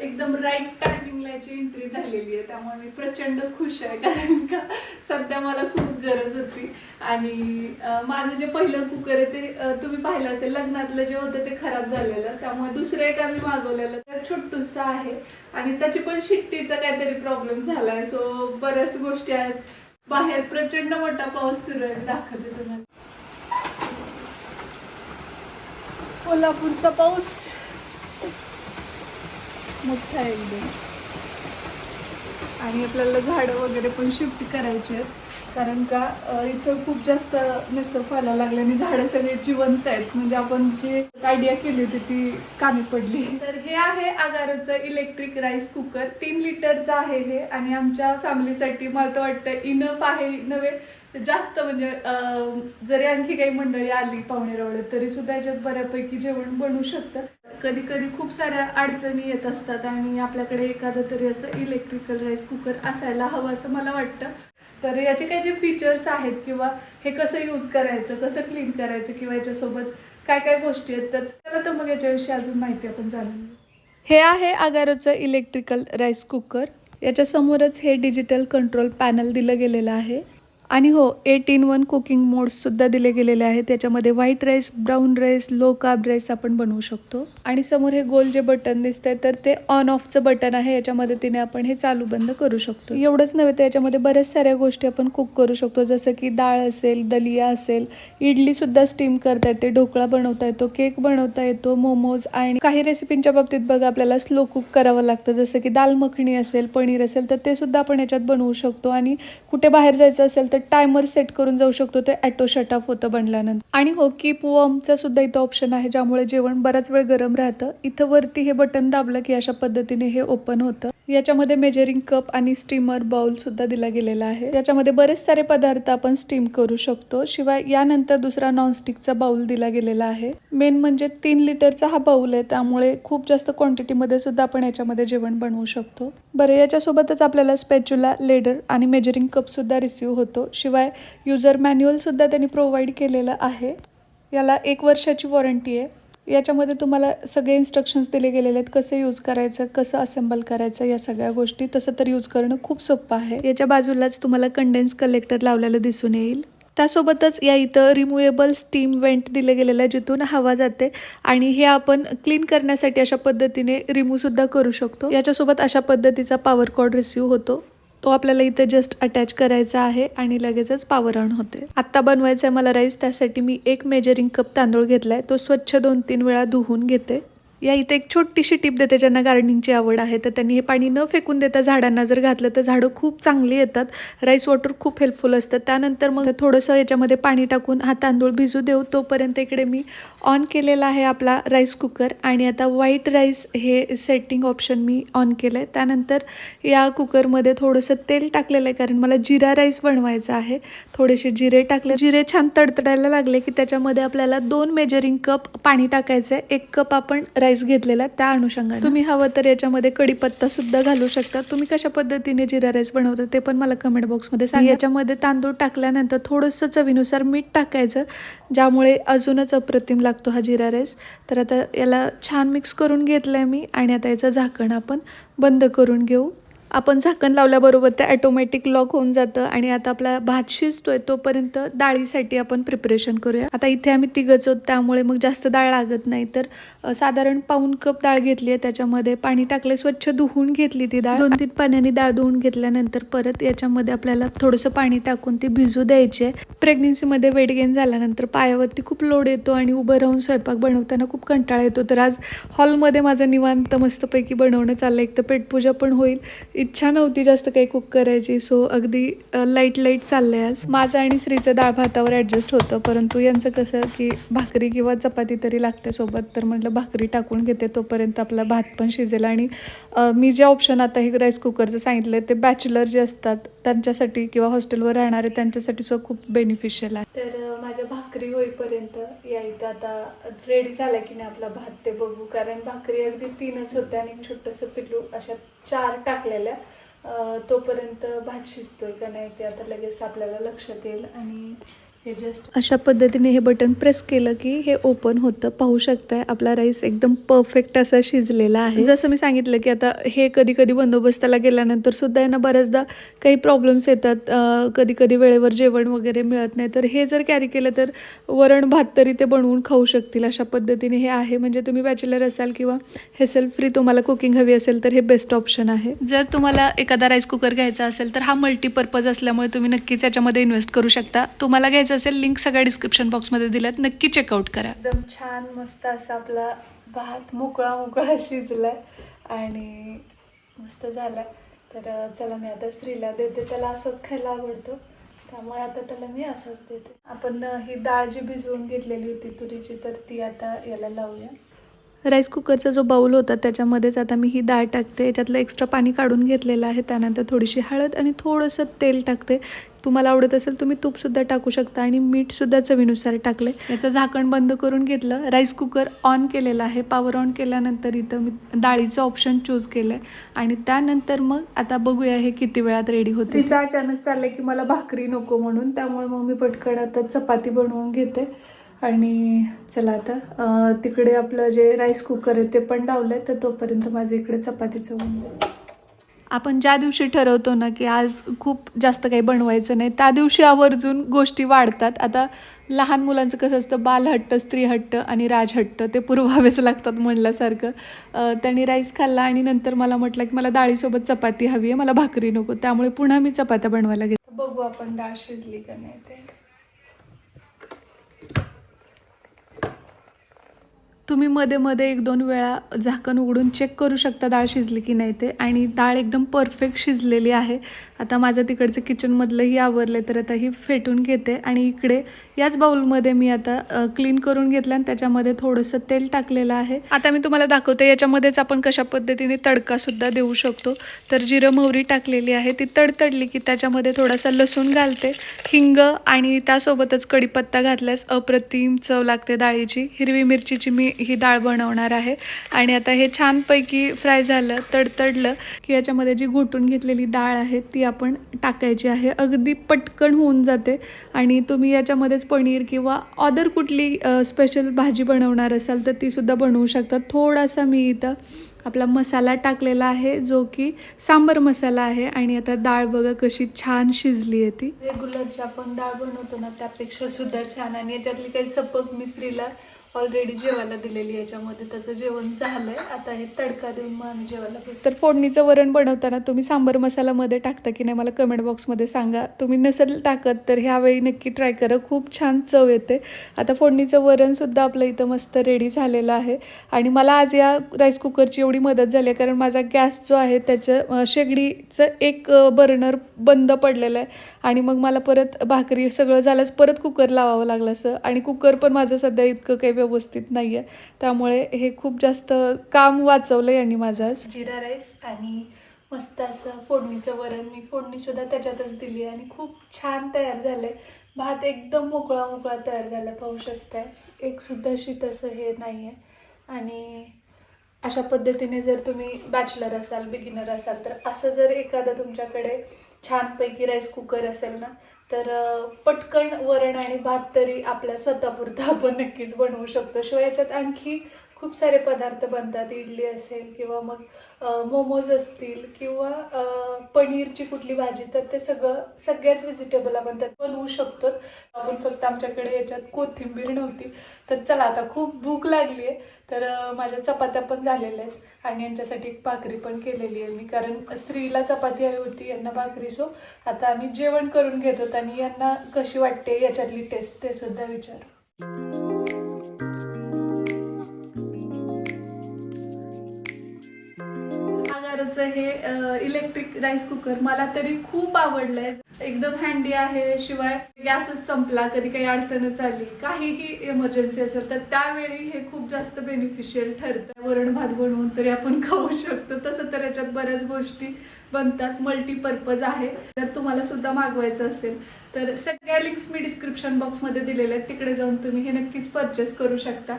एकदम राईट टायमिंगला याची एंट्री झालेली आहे त्यामुळे मी प्रचंड खुश आहे कारण का सध्या मला खूप गरज होती. आणि माझं जे पहिलं कुकर आहे ते तुम्ही पाहिलं असेल लग्नातलं जे होतं ते खराब झालेलं त्यामुळे दुसरं एक आम्ही मागवलेलं तर छोटूसं आहे. आणि त्याची पण शिट्टीचा काहीतरी प्रॉब्लेम झालाय. सो बऱ्याच गोष्टी आहेत. बाहेर प्रचंड मोठा पाऊस सुरू आहे. दाखवते तुम्हाला. कोल्हापूरचा पाऊस. मोठा आहे एकदम. आणि आपल्याला झाडं वगैरे पण शिफ्ट करायची आहेत. कारण का इथं खूप जास्त मिसळ व्हायला लागले आणि झाडं सगळे जिवंत आहेत. म्हणजे आपण जी आयडिया केली होती ती कामी पडली. तर हे आहे आगारोचं इलेक्ट्रिक राईस कुकर तीन लिटरचं आहे हे आणि आमच्या फॅमिलीसाठी मला तर वाटतं इनफ आहे नव्हे? जास्त म्हणजे जरी आणखी काही मंडळी आली पाहुणे रावळे तरी सुद्धा याच्यात बऱ्यापैकी जेवण बनवू शकतं. कधी कधी खूप साऱ्या अडचणी येत असतात आणि आपल्याकडे एखादं तरी असं इलेक्ट्रिकल राईस कुकर असायला हवं असं मला वाटतं. तर याचे काही जे फीचर्स आहेत किंवा हे कसं यूज करायचं कसं क्लीन करायचं किंवा याच्यासोबत काय काय गोष्टी आहेत तर त्याला तर मग याच्याविषयी अजून माहिती आपण जाणून हे आहे आगारोचं इलेक्ट्रिकल राईस कुकर याच्यासमोरच हे डिजिटल कंट्रोल पॅनल दिलं गेलेलं आहे. आणि हो एट इन वन कुकिंग मोड्ससुद्धा दिले गेलेले आहेत. त्याच्यामध्ये white rice brown rice low carb rice आपण बनवू शकतो. आणि समोर हे गोल जे बटन दिसतंय तर ते ऑन ऑफचं बटन आहे. याच्या मदतीने आपण हे चालू बंद करू शकतो. एवढंच नव्हे तर याच्यामध्ये बऱ्याच साऱ्या गोष्टी आपण कुक करू शकतो. जसं की डाळ असेल दलिया असेल इडलीसुद्धा स्टीम करता येते ढोकळा बनवता येतो केक बनवता येतो मोमोज आणि काही रेसिपींच्या बाबतीत बघा आपल्याला स्लो कुक करावं लागतं. जसं की दाल मखणी असेल पनीर असेल तर ते सुद्धा आपण याच्यात बनवू शकतो. आणि कुठे बाहेर जायचं असेल तर टायमर सेट करून जाऊ शकतो. ते ॲटो शट ऑफ होतं बनल्यानंतर. आणि हो कीप वॉर्मचा सुद्धा इथं ऑप्शन आहे ज्यामुळे जेवण बराच वेळ गरम राहतं. इथं वरती हे बटन दाबलं की अशा पद्धतीने हे ओपन होतं. याच्यामध्ये मेजरिंग कप आणि स्टीमर बाउल सुद्धा दिला गेलेला आहे. याच्यामध्ये बरेच सारे पदार्थ आपण स्टीम करू शकतो. शिवाय यानंतर दुसरा नॉनस्टिकचा बाउल दिला गेलेला आहे. मेन म्हणजे तीन लिटरचा हा बाउल आहे. त्यामुळे खूप जास्त क्वांटिटीमध्ये सुद्धा आपण याच्यामध्ये जेवण बनवू शकतो. बरं याच्यासोबतच आपल्याला स्पॅच्युला लेडर आणि मेजरिंग कपसुद्धा रिसिव्ह होतो. शिवाय युजर मॅन्युअल सुद्धा त्यांनी प्रोव्हाइड केलेलं आहे. याला एक वर्षाची वॉरंटी आहे. याच्यामध्ये तुम्हाला सगळे इन्स्ट्रक्शन्स दिले गेलेले आहेत. कसं यूज करायचं कसं असेंबल करायचं या सगळ्या गोष्टी तसं तर यूज करणं खूप सोपं आहे. याच्या बाजूलाच तुम्हाला कंडेन्स कलेक्टर लावलेलं दिसून येईल. त्यासोबतच या इथं रिमुवेबल स्टीम वेंट दिले गेलेलं आहे जिथून हवा जाते. आणि हे आपण क्लीन करण्यासाठी अशा पद्धतीने रिमूव्हसुद्धा करू शकतो. याच्यासोबत अशा पद्धतीचा पॉवर कॉर्ड रिसिव्ह होतो. तो आपल्याला इथे जस्ट अटॅच करायचा आहे आणि लगेचच पावर ऑन होते. आत्ता बनवायचं आहे मला राईस त्यासाठी मी एक मेजरिंग कप तांदूळ घेतलाय. तो स्वच्छ दोन तीन वेळा धुवून घेते. या इथे एक छोटीशी टिप देते ज्यांना गार्डनिंगची आवड आहे तर त्यांनी हे पाणी न फेकून देता झाडांना जर घातलं तर झाडं खूप चांगली येतात. राईस वॉटर खूप हेल्पफुल असतं. त्यानंतर मग थोडंसं याच्यामध्ये पाणी टाकून हा तांदूळ भिजू देऊ. तोपर्यंत इकडे मी ऑन केलेला आहे आपला राईस कुकर आणि आता व्हाईट राईस हे सेटिंग ऑप्शन मी ऑन केलं आहे त्यानंतर या कुकरमध्ये थोडंसं तेल टाकलेलं आहे कारण मला जिरा राईस बनवायचा आहे. थोडेसे जिरे टाकले. जिरे छान तडतडायला लागले की त्याच्यामध्ये आपल्याला दोन मेजरिंग कप पाणी टाकायचं आहे एक कप आपण राईस घेतलेला त्या अनुषंगाने. तुम्ही हवं तर याच्यामध्ये कढीपत्ता सुद्धा घालू शकता. तुम्ही कशा पद्धतीने जिरा राईस बनवता ते पण मला कमेंट बॉक्समध्ये सांगा. याच्यामध्ये तांदूळ टाकल्यानंतर थोडंसं चवीनुसार मीठ टाकायचं ज्यामुळे अजूनच अप्रतिम लागतो हा जिरा राईस तर आता याला छान मिक्स करून घेतलं आहे मी आणि आता याचं झाकण आपण बंद करून घेऊ. आपण झाकण लावल्याबरोबर ते ॲटोमॅटिक लॉक होऊन जातं आणि आता आपला भात शिजतोय तोपर्यंत डाळीसाठी आपण प्रिपरेशन करूया. आता इथे आम्ही तिघच आहोत त्यामुळे मग जास्त डाळ लागत नाही. तर साधारण पाऊन कप डाळ घेतली आहे त्याच्यामध्ये. पाणी टाकले स्वच्छ धुवून घेतली ती डाळ. दोन तीन पाण्याने डाळ धुवून घेतल्यानंतर परत याच्यामध्ये आपल्याला थोडंसं पाणी टाकून ती भिजू द्यायची. आहे प्रेग्नेन्सीमध्ये वेट गेन झाल्यानंतर पायावरती खूप लोड येतो आणि उभं राहून स्वयंपाक बनवताना खूप कंटाळा येतो. तर आज हॉलमध्ये माझं निवांत मस्तपैकी बनवणं चाललं एक तर पेटपूजा पण होईल इच्छा नव्हती जास्त काही कुक करायची सो अगदी लाइट लाइट चाललंय आज. माझं आणि श्रीचं डाळ भातावर ॲडजस्ट होतं परंतु यांचं कसं की भाकरी किंवा चपाती तरी लागते सोबत तर म्हटलं भाकरी टाकून घेते तोपर्यंत आपला भात पण शिजेल. आणि मी जे ऑप्शन आता हे राईस कुकरचं सांगितलं ते बॅचलर जे असतात त्यांच्यासाठी किंवा हॉस्टेलवर राहणारे त्यांच्यासाठी सुद्धा खूप बेनिफिशियल आहे. तर माझ्या भाकरी होईपर्यंत या इथं आता रेडी झाला की नाही आपला भात ते बघू. कारण भाकरी अगदी तीनच होत्या आणि एक छोटंसं पिल्लू अशा चार टाकलेल्या. तोपर्यंत भात शिजतोय का नाही ते आता लगेच आपल्याला लक्षात येईल आणि हे जस्ट अशा पद्धतीने हे बटन प्रेस केलं की हे ओपन होतं. पाहू शकताय आपला राईस एकदम परफेक्ट असा शिजलेला आहे. जसं मी सांगितलं की आता हे कधी कधी बंदोबस्ताला गेल्यानंतर सुद्धा यांना बऱ्याचदा काही प्रॉब्लेम्स येतात. कधी कधी वेळेवर जेवण वगैरे मिळत नाही. तर हे जर कॅरी केलं तर वरण भात तरी ते बनवून खाऊ शकतील. अशा पद्धतीने हे आहे. म्हणजे तुम्ही बॅचलर असाल किंवा हेसल फ्री तुम्हाला कुकिंग हवी असेल तर हे बेस्ट ऑप्शन आहे. जर तुम्हाला एखादा राईस कुकर घ्यायचा असेल तर हा मल्टीपर्पज असल्यामुळे तुम्ही नक्कीच याच्यामध्ये इन्व्हेस्ट करू शकता. तुम्हाला घ्यायचं असेल लिंक सगळ्या डिस्क्रिप्शन बॉक्समध्ये दिल्यात. नक्की चेकआउट करा. एकदम छान मस्त असा आपला भात मोकळा मोकळा शिजलाय आणि मस्त झालाय. तर चला मी आता श्रीला देते. त्याला असंच खायला आवडतो. त्यामुळे आता त्याला मी असंच देते. आपण ही डाळ जी भिजवून घेतलेली होती तुरीची तर ती आता याला लावूया. राईस कुकरचा जो बाऊल होता त्याच्यामध्येच आता मी ही डाळ टाकते. याच्यातलं एक्स्ट्रा पाणी काढून घेतलेलं आहे. त्यानंतर थोडीशी हळद आणि थोडंसं तेल टाकते. तुम्हाला आवडत असेल तुम्ही तूपसुद्धा टाकू शकता. आणि मीठसुद्धा चवीनुसार टाकले याचं झाकण बंद करून घेतलं. राईस कुकर ऑन केलेलं आहे. पावर ऑन केल्यानंतर इथं मी डाळीचं ऑप्शन चूज केलं आहे आणि त्यानंतर मग आता बघूया हे किती वेळात रेडी होते तिचं अचानक चाललं की मला भाकरी नको म्हणून. त्यामुळे मग मी पटकन आता चपाती बनवून घेते. आणि चला आता तिकडे आपलं जे राईस कुकर आहे ते पण लावलंय. तर तोपर्यंत माझं इकडे चपातीचं बनवलं आपण ज्या दिवशी ठरवतो ना की आज खूप जास्त काही बनवायचं नाही त्या दिवशी आवर्जून गोष्टी वाढतात. आता लहान मुलांचं कसं असतं बालहट्ट स्त्रीहट्ट आणि राजहट्ट ते पुरवावेच लागतात म्हणल्यासारखं. त्यांनी राईस खाल्ला आणि नंतर मला म्हटलं की मला डाळीसोबत चपाती हवी आहे मला भाकरी नको त्यामुळे पुन्हा मी चपात्या बनवायला घेते बघू आपण डाळ शिजली का नाही ते. तुम्ही मध्ये मध्ये एक दोन वेळा झाकण उघडून चेक करू शकता डाळ शिजली की नाही ते. आणि डाळ एकदम परफेक्ट शिजलेली आहे. आता माझं तिकडचं किचनमधलंही आवरले तर आता ही फेटून घेते. आणि इकडे याच बाउलमध्ये मी आता क्लीन करून घेतलं आणि त्याच्यामध्ये थोडंसं तेल टाकलेलं आहे. आता मी तुम्हाला दाखवते याच्यामध्येच आपण कशा पद्धतीने तडकासुद्धा देऊ शकतो. तर जिरं मोहरी टाकलेली आहे ती तडतडली की त्याच्यामध्ये थोडासा लसूण घालते हिंग आणि त्यासोबतच कढीपत्ता घातल्यास अप्रतिम चव लागते डाळीची. हिरवी मिरचीची मी ही डाळ बनवणार आहे. आणि आता हे छानपैकी फ्राय झालं तडतडलं की याच्यामध्ये जी घोटून घेतलेली डाळ आहे ती आपण टाकायची आहे. अगदी पटकन होऊन जाते. आणि तुम्ही याच्यामध्येच पनीर किंवा अदर कुठली स्पेशल भाजी बनवणार असाल तर तीसुद्धा बनवू शकता. थोडासा मी इथं आपला मसाला टाकलेला आहे जो की सांबर मसाला आहे. आणि आता डाळ बघा कशी छान शिजली आहे ती. रेग्युलर आपण डाळ बनवतो ना त्यापेक्षा सुद्धा छान. आणि याच्यातली काही सपक मिसरीला ऑलरेडी जेवायला दिलेली याच्यामध्ये त्याचं जेवण झालंय. आता हे तडका देऊन मग आम्ही जेवायला बसू. तर फोडणीचं वरण बनवताना तुम्ही सांबर मसालामध्ये टाकता की नाही मला कमेंट बॉक्समध्ये सांगा. तुम्ही नसेल टाकत तर ह्यावेळी नक्की ट्राय करा. खूप छान चव येते. आता फोडणीचं वरणसुद्धा आपलं इथं मस्त रेडी झालेलं आहे. आणि मला आज या राईस कुकरची एवढी मदत झाली आहे कारण माझा गॅस जो आहे त्याचं अं, शेगडीचं एक बर्नर बंद पडलेलं आहे. आणि मग मला परत भाकरी सगळं झाल्यास परत कुकर लावावं लागलं असं. आणि कुकर पण माझं सध्या इतकं काही व्यवस्थित व्यवस्थित नाही आहे त्यामुळे हे खूप जास्त काम वाचवलं यांनी माझं जिरा राईस आणि मस्त असं फोडणीचं वरण. मी फोडणीसुद्धा त्याच्यातच दिली आणि खूप छान तयार झालंय. भात एकदम मोकळा मोकळा तयार झाला पाहू शकताय. एक सुद्धा शीत असं हे नाही आहे आणि अशा पद्धतीने जर तुम्ही बॅचलर असाल बिगिनर असाल तर असं जर एखादं तुमच्याकडे छानपैकी राईस कुकर असेल ना तर पटकन वरण आणि भात तरी आपल्या स्वतःपुरतं आपण नक्कीच बनवू शकतो. शिवाय याच्यात आणखी खूप सारे पदार्थ बनतात इडली असेल किंवा मग मोमोज असतील किंवा पनीरची कुठली भाजी तर ते सगळं सगळ्याच व्हेजिटेबल आपण त्यात बनवू शकतो. आपण फक्त आमच्याकडे याच्यात कोथिंबीर नव्हती. तर चला आता खूप भूक लागली आहे. तर माझ्या चपात्या पण झालेल्या आहेत. आणि यांच्यासाठी एक भाकरी पण केलेली आहे मी. कारण स्त्रीला चपाती हवी होती यांना भाकरी सो आता आम्ही जेवण करून घेतो आणि यांना कशी वाटते याच्यातली टेस्ट ते सुद्धा विचार. आगाराचं हे इलेक्ट्रिक राईस कुकर मला तरी खूप आवडलंय. एकदम हँडी आहे. शिवाय गॅसच संपला कधी काही अडचणच आली काहीही इमर्जन्सी असेल तर त्यावेळी हे खूप जास्त बेनिफिशियल ठरतं. वरण भात बनवून तरी आपण खाऊ शकतो. तसं तर याच्यात बऱ्याच गोष्टी बनतात. मल्टीपर्पज आहे. जर तुम्हाला सुद्धा मागवायचं असेल तर सगळ्या लिंक्स मी डिस्क्रिप्शन बॉक्समध्ये दिलेल्या आहेत. तिकडे जाऊन तुम्ही हे नक्कीच परचेस करू शकता.